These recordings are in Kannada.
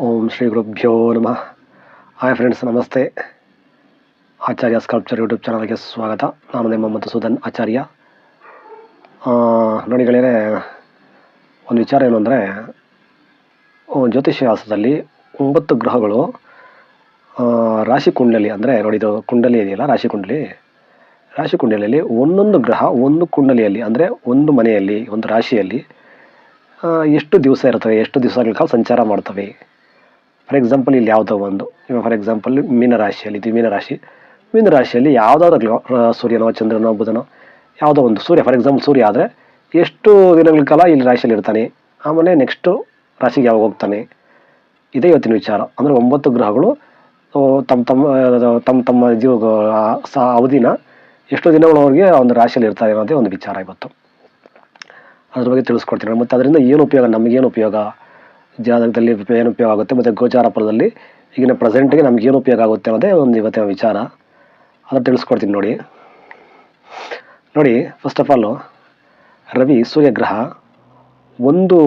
ಓಂ ಶ್ರೀ ಗುರುಭ್ಯೋ ನಮಃ. ಹಾಯ್ ಫ್ರೆಂಡ್ಸ್ ನಮಸ್ತೆ. ಆಚಾರ್ಯ ಸ್ಕಲ್ಪ್ಚರ್ ಯೂಟ್ಯೂಬ್ ಚಾನಲ್ಗೆ ಸ್ವಾಗತ. ನಾನು ನಿಮ್ಮ ಮಧುಸೂದನ್ ಆಚಾರ್ಯ. ನೋಡಿಗಳೇನೆ ಒಂದು ವಿಚಾರ ಏನು ಅಂದರೆ ಜ್ಯೋತಿಷ್ಯಶಾಸ್ತ್ರದಲ್ಲಿ ಒಂಬತ್ತು ಗ್ರಹಗಳು ರಾಶಿ ಕುಂಡಲಿ ಅಂದರೆ ನೋಡಿ ಇದು ಕುಂಡಲಿ ಇದೆಯಲ್ಲ, ರಾಶಿ ಕುಂಡಲಿ. ರಾಶಿ ಕುಂಡಲಿಯಲ್ಲಿ ಒಂದೊಂದು ಗ್ರಹ ಒಂದು ಕುಂಡಲಿಯಲ್ಲಿ ಅಂದರೆ ಒಂದು ಮನೆಯಲ್ಲಿ, ಒಂದು ರಾಶಿಯಲ್ಲಿ ಎಷ್ಟು ದಿವಸ ಇರ್ತವೆ ಎಷ್ಟು ದಿವಸಗಳ ಕಾಲ ಸಂಚಾರ ಮಾಡ್ತವೆ. ಫಾರ್ ಎಕ್ಸಾಂಪಲ್ ಇಲ್ಲಿ ಯಾವುದೋ ಒಂದು. ಫಾರ್ ಎಕ್ಸಾಂಪಲ್ ಮೀನರಾಶಿಯಲ್ಲಿ ಇದು ಮೀನರಾಶಿ. ಮೀನರಾಶಿಯಲ್ಲಿ ಯಾವುದಾದ್ರು ಸೂರ್ಯನೋ, ಚಂದ್ರನೋ, ಬುಧನೋ, ಯಾವುದೋ ಒಂದು ಸೂರ್ಯ. ಫಾರ್ ಎಕ್ಸಾಂಪಲ್ ಸೂರ್ಯ ಆದರೆ ಎಷ್ಟು ದಿನಗಳ ಕಾಲ ಇಲ್ಲಿ ರಾಶಿಯಲ್ಲಿ ಇರ್ತಾನೆ? ಆಮೇಲೆ ನೆಕ್ಸ್ಟು ರಾಶಿಗೆ ಯಾವಾಗ ಹೋಗ್ತಾನೆ? ಇದೇ ಇವತ್ತಿನ ವಿಚಾರ. ಅಂದರೆ ಒಂಬತ್ತು ಗ್ರಹಗಳು ತಮ್ಮ ತಮ್ಮ ತಮ್ಮ ತಮ್ಮ ಜೀವ ಸಹ ಅವಧಿನ ಎಷ್ಟು ದಿನಗಳವರೆಗೆ ಒಂದು ರಾಶಿಯಲ್ಲಿ ಇರ್ತಾರೆ ಅನ್ನೋದೇ ಒಂದು ವಿಚಾರ ಇವತ್ತು. ಅದ್ರ ಬಗ್ಗೆ ತಿಳಿಸ್ಕೊಡ್ತೀನಿ ಮತ್ತು ಅದರಿಂದ ಏನು ಉಪಯೋಗ? ನಮಗೇನು ಉಪಯೋಗ? ಜಾತಕದಲ್ಲಿ ಏನು ಉಪಯೋಗ ಆಗುತ್ತೆ ಮತ್ತು ಗೋಚಾರ ಫಲದಲ್ಲಿ ಈಗಿನ ಪ್ರೆಸೆಂಟ್ಗೆ ನಮಗೇನು ಉಪಯೋಗ ಆಗುತ್ತೆ ಅನ್ನೋದೇ ಒಂದು ಇವತ್ತಿನ ವಿಚಾರ. ಅದನ್ನು ತಿಳಿಸ್ಕೊಡ್ತೀನಿ ನೋಡಿ. ನೋಡಿ ಫಸ್ಟ್ ಆಫ್ ಆಲು ರವಿ ಸೂರ್ಯಗ್ರಹ ಒಂದು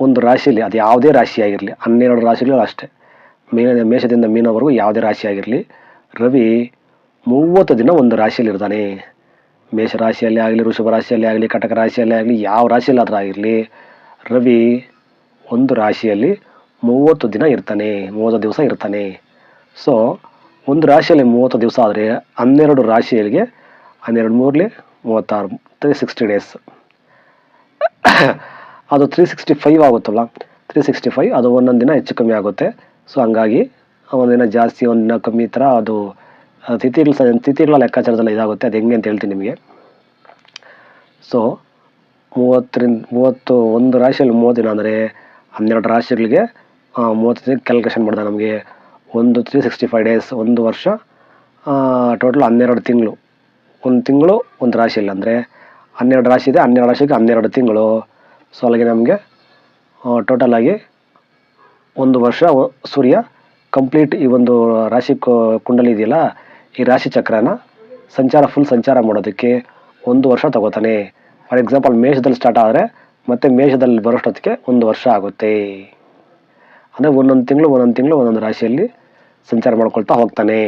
ಒಂದು ರಾಶಿಯಲ್ಲಿ, ಅದು ಯಾವುದೇ ರಾಶಿ ಆಗಿರಲಿ ಹನ್ನೆರಡು ರಾಶಿಗಳು ಅಷ್ಟೇ. ಮೀನ, ಮೇಷದಿಂದ ಮೀನವರೆಗೂ ಯಾವುದೇ ರಾಶಿ ಆಗಿರಲಿ ರವಿ ಮೂವತ್ತು ದಿನ ಒಂದು ರಾಶಿಯಲ್ಲಿ ಇರ್ತಾನೆ. ಮೇಷ ರಾಶಿಯಲ್ಲಿ ಆಗಲಿ, ವೃಷಭ ರಾಶಿಯಲ್ಲಿ ಆಗಲಿ, ಕಟಕ ರಾಶಿಯಲ್ಲಿ ಆಗಲಿ, ಯಾವ ರಾಶಿಯಲ್ಲಾದರೂ ಆಗಿರಲಿ, ರವಿ ಒಂದು ರಾಶಿಯಲ್ಲಿ ಮೂವತ್ತು ದಿನ ಇರ್ತಾನೆ, ಮೂವತ್ತು ದಿವಸ ಇರ್ತಾನೆ. ಸೊ ಒಂದು ರಾಶಿಯಲ್ಲಿ ಮೂವತ್ತು ದಿವಸ ಆದರೆ ಹನ್ನೆರಡು ರಾಶಿಯಲ್ಲಿಗೆ ಹನ್ನೆರಡು ಮೂರಲಿ ಮೂವತ್ತಾರು ತ್ರೀ ಸಿಕ್ಸ್ಟಿ ಡೇಸ್ ಅದು ತ್ರೀ ಸಿಕ್ಸ್ಟಿ ಫೈವ್ ಆಗುತ್ತಲ್ಲ ತ್ರೀ ಸಿಕ್ಸ್ಟಿ ಫೈವ್ ಅದು ಒಂದೊಂದು ದಿನ ಹೆಚ್ಚು ಕಮ್ಮಿ ಆಗುತ್ತೆ. ಸೊ ಹಂಗಾಗಿ ಒಂದಿನ ಜಾಸ್ತಿ ಒಂದಿನ ಕಮ್ಮಿ ಥರ ಅದು ತಿಥಿಗಳು ತಿಥಿಗಳ ಲೆಕ್ಕಾಚಾರದಲ್ಲಿ ಇದಾಗುತ್ತೆ. ಅದು ಹೆಂಗೆ ಅಂತ ಹೇಳ್ತೀನಿ ನಿಮಗೆ. ಸೊ ಮೂವತ್ತರಿಂದ, ಮೂವತ್ತು, ಒಂದು ರಾಶಿಯಲ್ಲಿ ಮೂವತ್ತು ದಿನ ಅಂದರೆ ಹನ್ನೆರಡು ರಾಶಿಗಳಿಗೆ ಮೂವತ್ತು ದಿನ ಕ್ಯಾಲ್ಕುಲೇಷನ್ ಮಾಡಿದೆ ನಮಗೆ. ಒಂದು ತ್ರೀ ಸಿಕ್ಸ್ಟಿ ಫೈವ್ ಡೇಸ್ ಒಂದು ವರ್ಷ ಟೋಟಲ್ ಹನ್ನೆರಡು ತಿಂಗಳು. ಒಂದು ತಿಂಗಳು, ಒಂದು ರಾಶಿ ಇಲ್ಲ ಅಂದರೆ ಹನ್ನೆರಡು ರಾಶಿ ಇದೆ, ಹನ್ನೆರಡು ರಾಶಿಗೆ ಹನ್ನೆರಡು ತಿಂಗಳು. ಸೊ ಅಲ್ಲಿಗೆ ನಮಗೆ ಟೋಟಲ್ ಆಗಿ ಒಂದು ವರ್ಷ ಸೂರ್ಯ ಕಂಪ್ಲೀಟ್ ಈ ಒಂದು ರಾಶಿ ಕುಂಡಲಿ ಇದೆಯಲ್ಲ, ಈ ರಾಶಿ ಚಕ್ರನ ಸಂಚಾರ ಫುಲ್ ಸಂಚಾರ ಮಾಡೋದಕ್ಕೆ ಒಂದು ವರ್ಷ ತಗೋತಾನೆ. ಫಾರ್ ಎಕ್ಸಾಂಪಲ್ ಮೇಷದಲ್ಲಿ ಸ್ಟಾರ್ಟ್ ಆದರೆ ಮತ್ತೆ ಮೇಷದಲ್ಲಿ ಬರೋಷ್ಟೊತ್ತಿಗೆ ಒಂದು ವರ್ಷ ಆಗುತ್ತೆ. ಅಂದರೆ ಒಂದೊಂದು ತಿಂಗಳು ಒಂದೊಂದು ತಿಂಗಳು, ಒಂದೊಂದು ರಾಶಿಯಲ್ಲಿ ಸಂಚಾರ ಮಾಡ್ಕೊಳ್ತಾ ಹೋಗ್ತಾನೆ.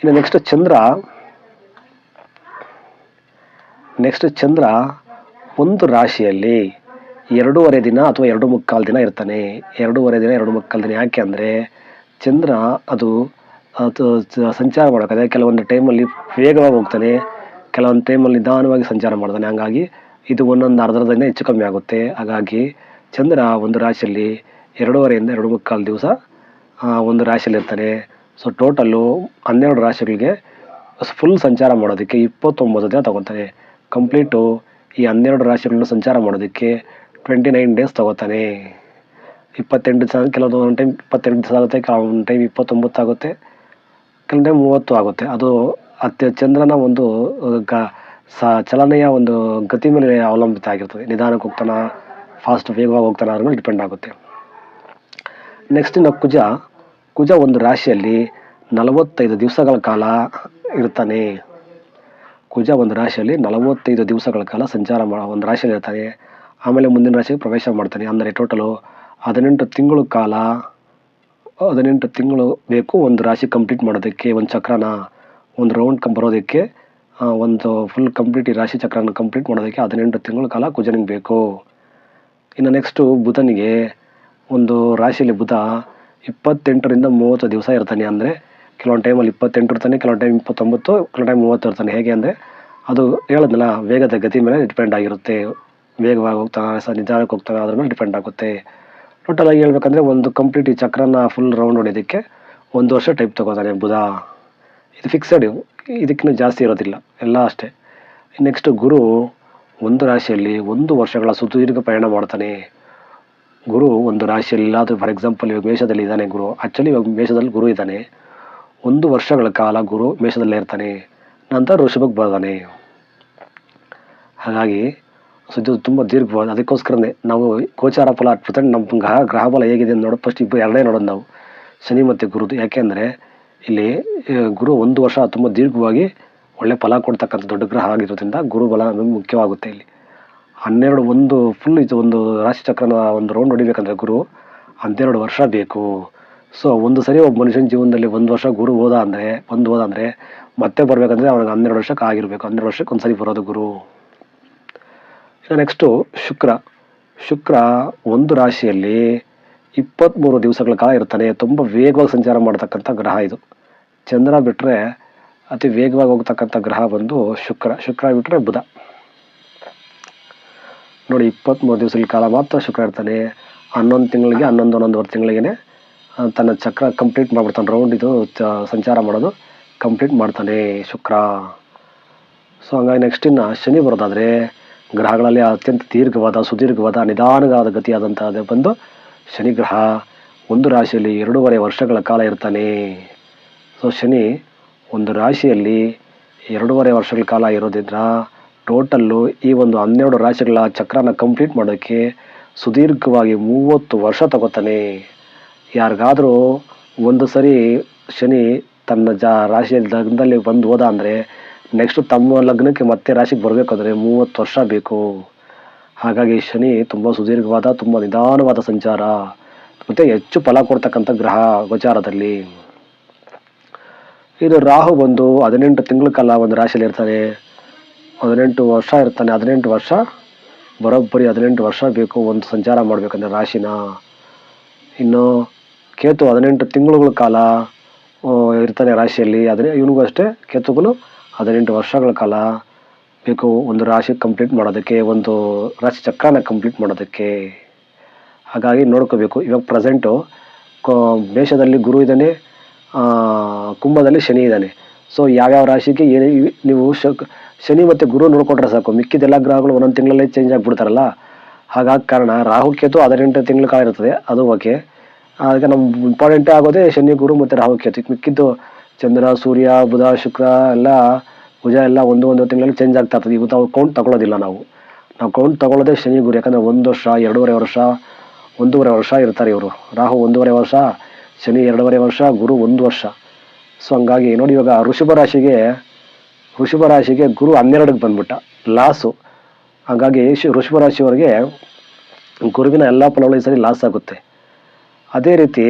ಇನ್ನು ನೆಕ್ಸ್ಟ್ ಚಂದ್ರ. ನೆಕ್ಸ್ಟ್ ಚಂದ್ರ ಒಂದು ರಾಶಿಯಲ್ಲಿ ಎರಡೂವರೆ ದಿನ ಅಥವಾ ಎರಡು ಮುಕ್ಕಾಲು ದಿನ ಇರ್ತಾನೆ. ಎರಡೂವರೆ ದಿನ, ಎರಡು ಮುಕ್ಕಾಲು ದಿನ ಯಾಕೆ ಅಂದರೆ ಚಂದ್ರ ಅದು ಸಂಚಾರ ಮಾಡೋಕ್ಕಾದ್ರೆ ಕೆಲವೊಂದು ಟೈಮಲ್ಲಿ ವೇಗವಾಗಿ ಹೋಗ್ತಾನೆ. ಕೆಲವೊಂದು ಟೈಮಲ್ಲಿ ನಿಧಾನವಾಗಿ ಸಂಚಾರ ಮಾಡ್ತಾನೆ. ಹಂಗಾಗಿ ಇದು ಒಂದೊಂದು ಅರ್ಧದಿಂದ ಹೆಚ್ಚು ಕಮ್ಮಿ ಆಗುತ್ತೆ. ಹಾಗಾಗಿ ಚಂದ್ರ ಒಂದು ರಾಶಿಯಲ್ಲಿ ಎರಡೂವರೆಯಿಂದ ಎರಡು ಮುಕ್ಕಾಲು ದಿವಸ ಒಂದು ರಾಶಿಯಲ್ಲಿ ಇರ್ತಾನೆ. ಸೊ ಟೋಟಲ್ಲು ಹನ್ನೆರಡು ರಾಶಿಗಳಿಗೆ ಫುಲ್ ಸಂಚಾರ ಮಾಡೋದಕ್ಕೆ ಇಪ್ಪತ್ತೊಂಬತ್ತು ದಿನ ತಗೊತಾನೆ. ಕಂಪ್ಲೀಟು ಈ ಹನ್ನೆರಡು ರಾಶಿಗಳನ್ನ ಸಂಚಾರ ಮಾಡೋದಕ್ಕೆ ಟ್ವೆಂಟಿ ನೈನ್ ಡೇಸ್ ತಗೋತಾನೆ. ಇಪ್ಪತ್ತೆಂಟು ದಿವಸ ಕೆಲವೊಂದು ಒಂದು ಟೈಮ್ ಇಪ್ಪತ್ತೆಂಟು ದಿವಸ ಆಗುತ್ತೆ, ಕೆಲವೊಂದು ಟೈಮ್ ಇಪ್ಪತ್ತೊಂಬತ್ತು ಆಗುತ್ತೆ, ಕೆಲವೊಂದು ಟೈಮ್ ಮೂವತ್ತು ಆಗುತ್ತೆ. ಅದು ಅತ್ಯ ಚಂದ್ರನ ಒಂದು ಗ ಸ ಚಲನೆಯ ಒಂದು ಗತಿ ಮೇಲೆ ಅವಲಂಬಿತ ಆಗಿರ್ತದೆ. ನಿಧಾನಕ್ಕೆ ಹೋಗ್ತಾನ ಫಾಸ್ಟ್ ವೇಗವಾಗಿ ಹೋಗ್ತಾನ ಅದ್ರ ಮೇಲೆ ಡಿಪೆಂಡ್ ಆಗುತ್ತೆ. ನೆಕ್ಸ್ಟ್ ಇನ್ನು ಕುಜ. ಕುಜ ಒಂದು ರಾಶಿಯಲ್ಲಿ ನಲವತ್ತೈದು ದಿವಸಗಳ ಕಾಲ ಇರ್ತಾನೆ. ಕುಜ ಒಂದು ರಾಶಿಯಲ್ಲಿ ನಲವತ್ತೈದು ದಿವಸಗಳ ಕಾಲ ಸಂಚಾರ ಮಾಡ ಒಂದು ರಾಶಿಯಲ್ಲಿ ಇರ್ತಾನೆ. ಆಮೇಲೆ ಮುಂದಿನ ರಾಶಿಗೆ ಪ್ರವೇಶ ಮಾಡ್ತಾನೆ. ಅಂದರೆ ಟೋಟಲು ಹದಿನೆಂಟು ತಿಂಗಳು ಕಾಲ, ಹದಿನೆಂಟು ತಿಂಗಳು ಬೇಕು ಒಂದು ರಾಶಿ ಕಂಪ್ಲೀಟ್ ಮಾಡೋದಕ್ಕೆ, ಒಂದು ಚಕ್ರನ, ಒಂದು ರೌಂಡ್ ಕಂ ಬರೋದಕ್ಕೆ ಒಂದು ಫುಲ್ ಕಂಪ್ಲೀಟ್ ಈ ರಾಶಿ ಚಕ್ರನ ಕಂಪ್ಲೀಟ್ ಮಾಡೋದಕ್ಕೆ ಹದಿನೆಂಟು ತಿಂಗಳ ಕಾಲ ಕುಜನಿಗೆ ಬೇಕು. ಇನ್ನು ನೆಕ್ಸ್ಟು ಬುಧನಿಗೆ ಒಂದು ರಾಶಿಯಲ್ಲಿ ಬುಧ ಇಪ್ಪತ್ತೆಂಟರಿಂದ ಮೂವತ್ತು ದಿವಸ ಇರ್ತಾನೆ ಅಂದರೆ ಕೆಲವೊಂದು ಟೈಮಲ್ಲಿ ಇಪ್ಪತ್ತೆಂಟು ಇರ್ತಾನೆ, ಕೆಲವೊಂದು ಟೈಮ್ ಇಪ್ಪತ್ತೊಂಬತ್ತು ಕೆಲವು ಟೈಮ್ ಮೂವತ್ತು ಇರ್ತಾನೆ. ಹೇಗೆ ಅಂದರೆ ಅದು ಹೇಳೋದಲ್ಲ ವೇಗದ ಗತಿ ಮೇಲೆ ಡಿಪೆಂಡ್ ಆಗಿರುತ್ತೆ. ವೇಗವಾಗಿ ಹೋಗ್ತಾನೆ ಸಹ ನಿಧಾನಕ್ಕೆ ಹೋಗ್ತಾನೆ, ಅದ್ರ ಮೇಲೆ ಡಿಪೆಂಡ್ ಆಗುತ್ತೆ. ಟೋಟಲಾಗಿ ಹೇಳ್ಬೇಕಂದ್ರೆ ಒಂದು ಕಂಪ್ಲೀಟ್ ಈ ಚಕ್ರನ ಫುಲ್ ರೌಂಡ್ ಹೊಡೆಯೋದಕ್ಕೆ ಒಂದು ವರ್ಷ ಟೈಪ್ ತಗೋತಾನೆ ಬುಧ. ಇದು ಫಿಕ್ಸಡ್ ಇದಕ್ಕಿಂತ ಜಾಸ್ತಿ ಇರೋದಿಲ್ಲ. ಎಲ್ಲ ಅಷ್ಟೇ. ನೆಕ್ಸ್ಟ್ ಗುರು ಒಂದು ರಾಶಿಯಲ್ಲಿ ಒಂದು ವರ್ಷಗಳ ಸುದೀರ್ಘ ಪ್ರಯಾಣ ಮಾಡ್ತಾನೆ. ಗುರು ಒಂದು ರಾಶಿಯಲ್ಲಿ ಇಲ್ಲಾದರೂ ಫಾರ್ ಎಕ್ಸಾಂಪಲ್ ಇವಾಗ ಮೇಷದಲ್ಲಿ ಇದ್ದಾನೆ ಗುರು. ಆ್ಯಕ್ಚುಲಿ ಇವಾಗ ಮೇಷದಲ್ಲಿ ಗುರು ಇದ್ದಾನೆ. ಒಂದು ವರ್ಷಗಳ ಕಾಲ ಗುರು ಮೇಷದಲ್ಲೇ ಇರ್ತಾನೆ. ನಂತರ ಋಷಭಕ್ಕೆ ಬರ್ತಾನೆ. ಹಾಗಾಗಿ ಸುದ್ದಿ ತುಂಬ ದೀರ್ಘವಾದ ಅದಕ್ಕೋಸ್ಕರನೇ ನಾವು ಗೋಚಾರ ಫಲ ಪ್ರೆಸೆಂಟ್ ನಮ್ಮ ಗ್ರಹ ಗ್ರಹ ಫಲ ಹೇಗಿದೆ ಅಂತ ನೋಡೋದು ಫಸ್ಟ್ ಇಬ್ಬರು ಎರಡೇ ನೋಡೋದು ನಾವು. ಶನಿ ಮತ್ತು ಗುರುದು. ಯಾಕೆಂದರೆ ಇಲ್ಲಿ ಗುರು ಒಂದು ವರ್ಷ ತುಂಬ ದೀರ್ಘವಾಗಿ ಒಳ್ಳೆ ಫಲ ಕೊಡ್ತಕ್ಕಂಥ ದೊಡ್ಡ ಗ್ರಹ ಆಗಿರೋದ್ರಿಂದ ಗುರು ಬಲ ನಮಗೆ ಮುಖ್ಯವಾಗುತ್ತೆ ಇಲ್ಲಿ. ಹನ್ನೆರಡು ಒಂದು ಫುಲ್ ಇದು ಒಂದು ರಾಶಿ ಚಕ್ರನ ಒಂದು ರೌಂಡ್ ಹೊಡಿಬೇಕಂದ್ರೆ ಗುರು ಹನ್ನೆರಡು ವರ್ಷ ಬೇಕು. ಸೊ ಒಂದು ಸರಿ ಒಬ್ಬ ಮನುಷ್ಯನ ಜೀವನದಲ್ಲಿ ಒಂದು ವರ್ಷ ಗುರು ಹೋದ ಅಂದರೆ ಒಂದು ಹೋದ ಅಂದರೆ ಮತ್ತೆ ಬರಬೇಕಂದ್ರೆ ಅವ್ನಿಗೆ ಹನ್ನೆರಡು ವರ್ಷಕ್ಕೆ ಆಗಿರಬೇಕು. ಹನ್ನೆರಡು ವರ್ಷಕ್ಕೆ ಒಂದು ಸರಿ ಬರೋದು ಗುರು. ಇನ್ನು ನೆಕ್ಸ್ಟು ಶುಕ್ರ. ಶುಕ್ರ ಒಂದು ರಾಶಿಯಲ್ಲಿ ಇಪ್ಪತ್ತ್ಮೂರು ದಿವಸಗಳ ಕಾಲ ಇರ್ತಾನೆ ತುಂಬ ವೇಗವಾಗಿ ಸಂಚಾರ ಮಾಡ್ತಕ್ಕಂಥ ಗ್ರಹ ಇದು. ಚಂದ್ರ ಬಿಟ್ಟರೆ ಅತಿ ವೇಗವಾಗಿ ಹೋಗ್ತಕ್ಕಂಥ ಗ್ರಹ ಬಂದು ಶುಕ್ರ ಶುಕ್ರ ಬಿಟ್ಟರೆ ಬುಧ. ನೋಡಿ ಇಪ್ಪತ್ತ್ಮೂರು ದಿವಸಗಳ ಕಾಲ ಮಾತ್ರ ಶುಕ್ರ ಇರ್ತಾನೆ. ಹನ್ನೊಂದು ತಿಂಗಳಿಗೆ, ಹನ್ನೊಂದು, ಹನ್ನೊಂದುವರೆ ತಿಂಗಳಿಗೆ ತನ್ನ ಚಕ್ರ ಕಂಪ್ಲೀಟ್ ಮಾಡಿಬಿಡ್ತಾನೆ. ರೌಂಡ್ ಇದು ಸಂಚಾರ ಮಾಡೋದು ಕಂಪ್ಲೀಟ್ ಮಾಡ್ತಾನೆ ಶುಕ್ರ. ಸೊ, ಹಂಗಾಗಿ ನೆಕ್ಸ್ಟ್ ಇನ್ನು ಶನಿ ಬರೋದಾದರೆ ಗ್ರಹಗಳಲ್ಲಿ ಅತ್ಯಂತ ದೀರ್ಘವಾದ, ಸುದೀರ್ಘವಾದ ನಿಧಾನವಾದ ಗತಿಯಾದಂಥದ್ದು ಬಂದು ಶನಿ ಗ್ರಹ ಒಂದು ರಾಶಿಯಲ್ಲಿ ಎರಡೂವರೆ ವರ್ಷಗಳ ಕಾಲ ಇರ್ತಾನೆ. ಸೊ ಶನಿ ಒಂದು ರಾಶಿಯಲ್ಲಿ ಎರಡೂವರೆ ವರ್ಷಗಳ ಕಾಲ ಇರೋದ್ರಿಂದ ಟೋಟಲ್ಲು ಈ ಒಂದು ಹನ್ನೆರಡು ರಾಶಿಗಳ ಚಕ್ರನ ಕಂಪ್ಲೀಟ್ ಮಾಡೋಕ್ಕೆ ಸುದೀರ್ಘವಾಗಿ ಮೂವತ್ತು ವರ್ಷ ತಗೋತಾನೆ. ಯಾರಿಗಾದರೂ ಒಂದು ಸರಿ ಶನಿ ತನ್ನ ಜಾ ರಾಶಿಯ ಲಗ್ನದಲ್ಲಿ ಬಂದು ಹೋದ ಅಂದರೆ ನೆಕ್ಸ್ಟ್ ತಮ್ಮ ಲಗ್ನಕ್ಕೆ ಮತ್ತೆ ರಾಶಿಗೆ ಬರಬೇಕಾದ್ರೆ ಮೂವತ್ತು ವರ್ಷ ಬೇಕು. ಹಾಗಾಗಿ ಶನಿ ತುಂಬ ಸುದೀರ್ಘವಾದ, ತುಂಬ ನಿಧಾನವಾದ ಸಂಚಾರ. ಮತ್ತು ಹೆಚ್ಚು ಫಲ ಕೊಡ್ತಕ್ಕಂಥ ಗ್ರಹ ಗೋಚಾರದಲ್ಲಿ. ಇದು ರಾಹು ಬಂದು ಹದಿನೆಂಟು ತಿಂಗಳ ಕಾಲ ಒಂದು ರಾಶಿಯಲ್ಲಿ ಇರ್ತಾನೆ. ಹದಿನೆಂಟು ವರ್ಷ ಇರ್ತಾನೆ. ಹದಿನೆಂಟು ವರ್ಷ, ಬರೋಬ್ಬರಿ ಹದಿನೆಂಟು ವರ್ಷ ಬೇಕು ಒಂದು ಸಂಚಾರ ಮಾಡಬೇಕಂದ್ರೆ ರಾಶಿನ. ಇನ್ನು ಕೇತು ಹದಿನೆಂಟು ತಿಂಗಳುಗಳ ಕಾಲ ಇರ್ತಾನೆ ರಾಶಿಯಲ್ಲಿ. ಆದರೆ ಇವನಿಗೂ ಅಷ್ಟೇ, ಕೇತುಗಳು ಹದಿನೆಂಟು ವರ್ಷಗಳ ಕಾಲ. ಬೇಕು, ಒಂದು ರಾಶಿ ಕಂಪ್ಲೀಟ್ ಮಾಡೋದಕ್ಕೆ, ಒಂದು ರಾಶಿ ಚಕ್ರನ ಕಂಪ್ಲೀಟ್ ಮಾಡೋದಕ್ಕೆ. ಹಾಗಾಗಿ ನೋಡ್ಕೋಬೇಕು. ಇವಾಗ ಪ್ರೆಸೆಂಟು ಮೇಷದಲ್ಲಿ ಗುರು ಇದ್ದಾನೆ ಕುಂಭದಲ್ಲಿ ಶನಿ ಇದ್ದಾನೆ. ಸೊ ಯಾವ್ಯಾವ ರಾಶಿಗೆ ಏನು, ನೀವು ಶನಿ ಮತ್ತು ಗುರು ನೋಡ್ಕೊಂಡ್ರೆ ಸಾಕು. ಮಿಕ್ಕಿದೆಲ್ಲ ಗ್ರಹಗಳು ಒಂದೊಂದು ತಿಂಗಳಲ್ಲೇ ಚೇಂಜ್ ಆಗಿಬಿಡ್ತಾರಲ್ಲ. ಹಾಗಾಗಿ ಕಾರಣ, ರಾಹು ಕೇತು ಹದಿನೆಂಟು ತಿಂಗಳ ಕಾಲ ಇರ್ತದೆ. ಅದು ಓಕೆ ಅದಕ್ಕೆ ನಮ್ಮ ಇಂಪಾರ್ಟೆಂಟೇ ಆಗೋದೇ ಶನಿ, ಗುರು ಮತ್ತು ರಾಹು ಕೇತು. ಮಿಕ್ಕಿದ್ದು ಚಂದ್ರ, ಸೂರ್ಯ, ಬುಧ, ಶುಕ್ರ, ಎಲ್ಲ ಭುಜ ಎಲ್ಲ ಒಂದು ಒಂದು ತಿಂಗಳಲ್ಲಿ ಚೇಂಜ್ ಆಗ್ತಾ ಇರ್ತದೆ. ಇವತ್ತು ನಾವು ಕೌಂಟ್ ತಗೊಳ್ಳೋದಿಲ್ಲ ನಾವು. ನಾವು ಕೌಂಟ್ ತಗೊಳ್ಳೋದೇ ಶನಿ ಗುರು. ಯಾಕಂದರೆ ಒಂದು ವರ್ಷ, ಎರಡೂವರೆ ವರ್ಷ, ಒಂದೂವರೆ ವರ್ಷ ಇರ್ತಾರೆ ಇವರು. ರಾಹು ಒಂದೂವರೆ ವರ್ಷ, ಶನಿ ಎರಡೂವರೆ ವರ್ಷ, ಗುರು ಒಂದು ವರ್ಷ. ಸೊ ಹಂಗಾಗಿ ನೋಡಿ ಇವಾಗ ಋಷಭ ರಾಶಿಗೆ ಋಷಭ ರಾಶಿಗೆ ಗುರು ಹನ್ನೆರಡಕ್ಕೆ ಬಂದ್ಬಿಟ್ಟ. ಲಾಸು ಹಾಗಾಗಿ ಋಷಭ ರಾಶಿಯವರಿಗೆ ಗುರುವಿನ ಎಲ್ಲ ಫಲಗಳು ಈ ಸರಿ ಲಾಸ್ ಆಗುತ್ತೆ. ಅದೇ ರೀತಿ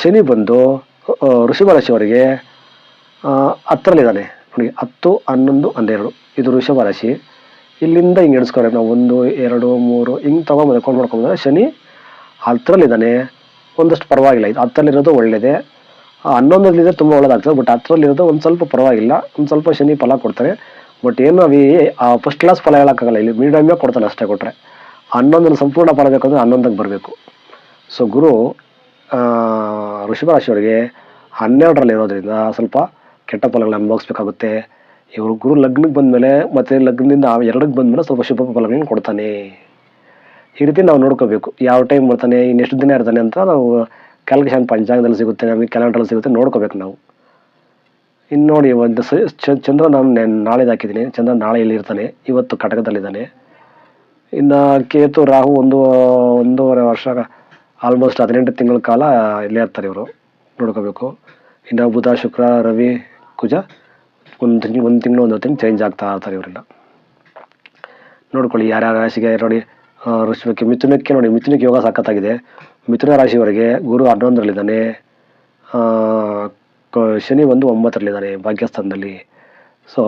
ಶನಿ ಬಂದು ಋಷಭ ರಾಶಿಯವರಿಗೆ ಹತ್ತರಲ್ಲಿದ್ದಾನೆ ನೋಡಿ ಹತ್ತು ಹನ್ನೊಂದು ಹನ್ನೆರಡು. ಇದು ಋಷಭ ರಾಶಿ. ಇಲ್ಲಿಂದ ಹಿಂಗೆ ಎಣಿಸ್ಕೊರೆ ನಾವು ಒಂದು ಎರಡು ಮೂರು ಹಿಂಗೆ ತೊಗೊಂಬೋದು ಕೌಂಟ್ ಮಾಡ್ಕೊಂಬಂದ್ರೆ ಶನಿ ಹತ್ತರಲ್ಲಿದ್ದಾನೆ. ಒಂದಷ್ಟು ಪರವಾಗಿಲ್ಲ ಇದು ಹತ್ತರಲ್ಲಿರೋದು ಒಳ್ಳೆಯದೇ ಹನ್ನೊಂದರಲ್ಲಿದ್ದರೆ ತುಂಬ ಒಳ್ಳೆದಾಗ್ತದೆ ಬಟ್ ಹತ್ತರಲ್ಲಿರೋದು ಒಂದು ಸ್ವಲ್ಪ ಪರವಾಗಿಲ್ಲ. ಒಂದು ಸ್ವಲ್ಪ ಶನಿ ಫಲ ಕೊಡ್ತಾರೆ. ಬಟ್ ಏನು ಅವಿ ಫಸ್ಟ್ ಕ್ಲಾಸ್ ಫಲ ಹೇಳೋಕ್ಕಾಗಲ್ಲ ಇಲ್ಲಿ ಮೀಡಿಯಮ್ಮೇ ಕೊಡ್ತಾನೆ ಅಷ್ಟೇ ಕೊಟ್ಟರೆ ಹನ್ನೊಂದನ್ನು ಸಂಪೂರ್ಣ ಫಲ ಬೇಕಂದ್ರೆ ಹನ್ನೊಂದಕ್ಕೆ ಬರಬೇಕು. ಸೊ ಗುರು ಆ, ವೃಷಭ ರಾಶಿಯವರಿಗೆ ಹನ್ನೆರಡರಲ್ಲಿ ಇರೋದ್ರಿಂದ ಸ್ವಲ್ಪ ಕೆಟ್ಟ ಫಲಗಳನ್ನ ಅನುಭವಿಸ್ಬೇಕಾಗುತ್ತೆ. ಇವರು ಗುರು ಲಗ್ನಕ್ಕೆ ಬಂದಮೇಲೆ ಮತ್ತೆ ಲಗ್ನದಿಂದ ಆ ಎರಡಕ್ಕೆ ಬಂದಮೇಲೆ ಸ್ವಲ್ಪ ಶುಭ ಫಲಗಳನ್ನ ಕೊಡ್ತಾನೆ. ಈ ರೀತಿ ನಾವು ನೋಡ್ಕೋಬೇಕು. ಯಾವ ಟೈಮ್ ಬರ್ತಾನೆ ಇನ್ನೆಷ್ಟು ದಿನ ಇರ್ತಾನೆ ಅಂತ ನಾವು ಕ್ಯಾಲ್ಕುಲೇಷನ್ ಪಂಚಾಂಗದಲ್ಲಿ ಸಿಗುತ್ತೆ, ನಮಗೆ ಕ್ಯಾಲೆಂಡ್ರಲ್ಲಿ ಸಿಗುತ್ತೆ ನೋಡ್ಕೋಬೇಕು ನಾವು. ಇನ್ನು ನೋಡಿ, ಒಂದು ಚಂದ್ರ ನಾನು ನಾಳೆ ನಾಳೆದು ಹಾಕಿದ್ದೀನಿ. ಚಂದ್ರ ನಾಳೆ ಇಲ್ಲಿ ಇರ್ತಾನೆ, ಇವತ್ತು ಕಟಕದಲ್ಲಿದ್ದಾನೆ. ಇನ್ನು ಕೇತು, ರಾಹು ಒಂದು, ಒಂದೂವರೆ ವರ್ಷ ಆಲ್ಮೋಸ್ಟ್ ಹದಿನೆಂಟು ತಿಂಗಳ ಕಾಲ ಇಲ್ಲೇ ಇರ್ತಾರೆ ಇವರು. ನೋಡ್ಕೋಬೇಕು. ಇನ್ನು ಬುಧ, ಶುಕ್ರ, ರವಿ ಕುಜ ಒಂದು ತಿಂಗಳು ಒಂದು ತಿಂಗಳು ಒಂದು ತಿಂಗಳು ಚೇಂಜ್ ಆಗ್ತಾ ಇರ್ತಾರೆ ಇವರೆಲ್ಲ. ನೋಡ್ಕೊಳ್ಳಿ, ಯಾರ್ಯಾರ ರಾಶಿಗೆ ನೋಡಿ ಋಷಿಮಕ್ಕೆ ಮಿಥುನಕ್ಕೆ ನೋಡಿ, ಮಿಥುನಕ್ಕೆ ಯೋಗ ಸಾಕತ್ತಾಗಿದೆ ಮಿಥುನ ರಾಶಿಯವರೆಗೆ ಗುರು ಹನ್ನೊಂದರಲ್ಲಿದ್ದಾನೆ. ಶನಿ ಒಂದು ಒಂಬತ್ತರಲ್ಲಿದ್ದಾನೆ ಭಾಗ್ಯಸ್ಥಾನದಲ್ಲಿ. ಸೊ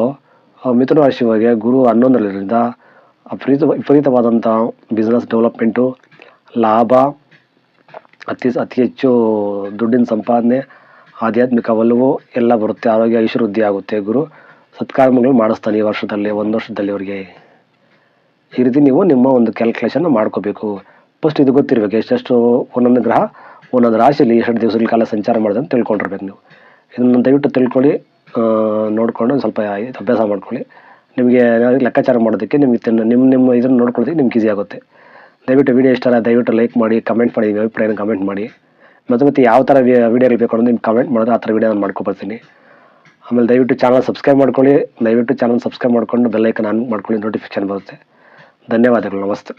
ಮಿಥುನ ರಾಶಿಯವರೆಗೆ ಗುರು ಹನ್ನೊಂದರಲ್ಲಿರೋದ್ರಿಂದ ವಿಪರೀತ ವಿಪರೀತವಾದಂಥ ಬಿಸ್ನೆಸ್ ಡೆವಲಪ್ಮೆಂಟು ಲಾಭ, ಅತಿ ಅತಿ ಹೆಚ್ಚು ದುಡ್ಡಿನ ಸಂಪಾದನೆ ಆಧ್ಯಾತ್ಮಿಕ ಒಲವು ಎಲ್ಲ ಬರುತ್ತೆ, ಆರೋಗ್ಯ ಐಶ್ವೃದ್ಧಿ ಆಗುತ್ತೆ ಗುರು. ಸತ್ಕರ್ಮಗಳು ಮಾಡಿಸ್ತಾನೆ ಈ ವರ್ಷದಲ್ಲಿ, ಒಂದು ವರ್ಷದಲ್ಲಿ ಅವರಿಗೆ. ಈ ರೀತಿ ನೀವು ನಿಮ್ಮ ಒಂದು ಕ್ಯಾಲ್ಕುಲೇಷನ್ ಮಾಡ್ಕೋಬೇಕು. ಫಸ್ಟ್ ಇದು ಗೊತ್ತಿರಬೇಕು, ಎಷ್ಟೆಷ್ಟು ಒಂದೊಂದು ಗ್ರಹ, ಒಂದೊಂದು ರಾಶಿಯಲ್ಲಿ ಎಷ್ಟು ದಿವಸಗಳ ಕಾಲ ಸಂಚಾರ ಮಾಡಿದೆ ಅಂತ ತಿಳ್ಕೊಂಡಿರ್ಬೇಕು ನೀವು. ಇದನ್ನು ದಯವಿಟ್ಟು ತಿಳ್ಕೊಳ್ಳಿ ನೋಡಿಕೊಂಡು ಸ್ವಲ್ಪ ಅಭ್ಯಾಸ ಮಾಡ್ಕೊಳ್ಳಿ. ನಿಮಗೆ ಲೆಕ್ಕಾಚಾರ ಮಾಡೋದಕ್ಕೆ ನಿಮಗೆ ನಿಮ್ಮ ನಿಮ್ಮ ಇದನ್ನು ನೋಡ್ಕೊಳ್ಳೋದಕ್ಕೆ ನಿಮ್ಗೆ ಈಸಿ ಆಗುತ್ತೆ. ದಯವಿಟ್ಟು ವಿಡಿಯೋ ಇಷ್ಟ ದಯವಿಟ್ಟು ಲೈಕ್ ಮಾಡಿ ಕಮೆಂಟ್ ಮಾಡಿ, ನಿಮ್ಮ ಅಭಿಪ್ರಾಯನ ಕಮೆಂಟ್ ಮಾಡಿ. ಮತ್ತು ಮತ್ತೆ ಯಾವ ಥರ ವಿಡಿಯೋ ಇರಬೇಕು ಅನ್ನೋದು ನಿಮ್ಗೆ ಕಮೆಂಟ್ ಮಾಡಿದ್ರೆ ಆ ಥರ ವಿಡಿಯೋ ನಾನು ಮಾಡ್ಕೊಬರ್ತೀನಿ. ಆಮೇಲೆ ದಯವಿಟ್ಟು ಚಾನಲ್ ಸಬ್ಸ್ಕ್ರೈಬ್ ಮಾಡ್ಕೊಳ್ಳಿ. ದಯವಿಟ್ಟು ಚಾನಲ್ ಸಬ್ಸ್ಕ್ರೈಬ್ ಮಾಡ್ಕೊಂಡು ಬೆಲ್ಲೈಕನ್ ಆನ್ ಮಾಡ್ಕೊಳ್ಳಿ ನೋಟಿಫಿಕೇಶನ್ ಬರುತ್ತೆ. ಧನ್ಯವಾದಗಳು, ನಮಸ್ತೆ.